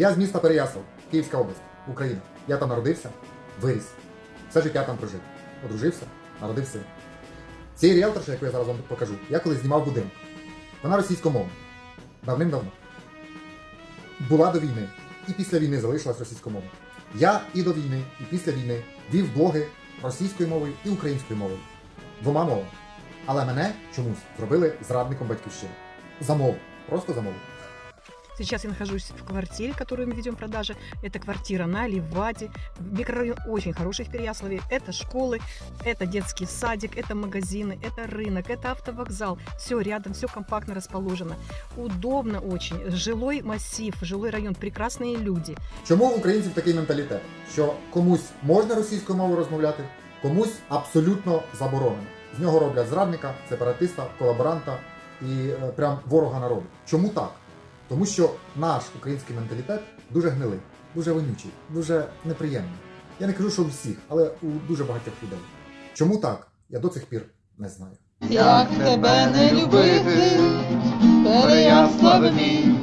Я з міста Переяслав, Київська область, Україна. Я там народився, виріс. Все життя там прожив. Одружився, народив сина. Цей ріелторша, яку я зараз вам покажу, я колись знімав будинок. Вона російськомовна. Давним-давно. Була до війни. І після війни залишилась російськомовна. Я і до війни, і після війни вів блоги російською мовою і українською мовою. Двома мовами. Але мене чомусь зробили зрадником батьківщини. За мову. Просто за мову. Сейчас я нахожусь в квартире, которую мы ведем продажи. Это квартира на Ливаде. Микрорайон очень хороший в Переяславе. Это школы, это детский садик, это магазины, это рынок, это автовокзал. Все рядом, все компактно расположено. Удобно очень. Жилой массив, жилой район, прекрасные люди. Чому у українців такий менталітет? Що комусь можна російською мовою розмовляти, комусь абсолютно заборонено. З нього роблять зрадника, сепаратиста, колаборанта і е, прям ворога народу. Чому так? Тому що наш український менталітет дуже гнилий, дуже вонючий, дуже неприємний. Я не кажу, що у всіх, але у дуже багатьох людей. Чому так? Я до цих пір не знаю. Як тебе не любити, Переяслав мій,